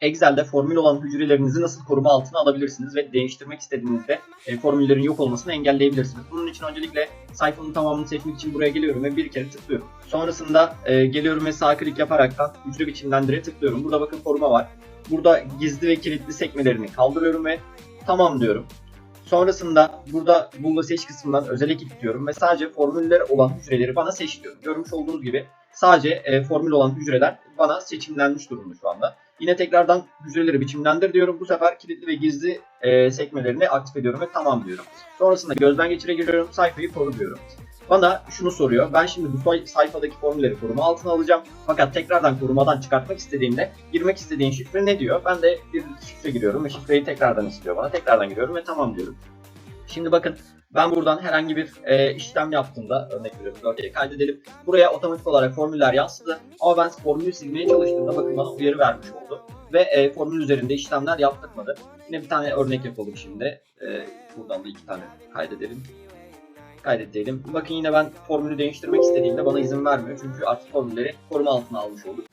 Excel'de formül olan hücrelerinizi nasıl koruma altına alabilirsiniz ve değiştirmek istediğinizde e, formüllerin yok olmasını engelleyebilirsiniz. Bunun için öncelikle sayfanın tamamını seçmek için buraya geliyorum ve bir kere tıklıyorum. Sonrasında e, geliyorum ve sağ klik yaparaktan hücre biçimlendire tıklıyorum. Burada bakın koruma var. Burada gizli ve kilitli sekmelerini kaldırıyorum ve tamam diyorum. Sonrasında burada bulma seç kısmından özele kilitliyorum ve sadece formüller olan hücreleri bana seç diyorum. Görmüş olduğunuz gibi sadece e, formül olan hücreler bana seçimlenmiş durumda şu anda. Yine tekrardan hücreleri biçimlendir diyorum. Bu sefer kilitli ve gizli e, sekmelerini aktif ediyorum ve tamam diyorum. Sonrasında gözden geçire giriyorum. Sayfayı koru diyorum. Bana şunu soruyor. Ben şimdi bu say- sayfadaki formülleri koruma altına alacağım. Fakat tekrardan korumadan çıkartmak istediğimde girmek istediğin şifre ne diyor? Ben de bir şifre giriyorum ve şifreyi tekrardan istiyor bana. Tekrardan giriyorum ve tamam diyorum. Şimdi bakın ben buradan herhangi bir e, işlem yaptığımda örnek veriyorum Word'e kaydedelim. Buraya otomatik olarak formüller yansıdı. Ama ben formülü silmeye çalıştığımda bakın bana uyarı vermiş oldu. Ve e, formül üzerinde işlemler yaptırmadı. Yine bir tane örnek yapalım şimdi. E, buradan da iki tane kaydedelim. Kaydet diyelim. Bakın yine ben formülü değiştirmek istediğimde bana izin vermiyor. Çünkü artık formülleri koruma altına almış olduk.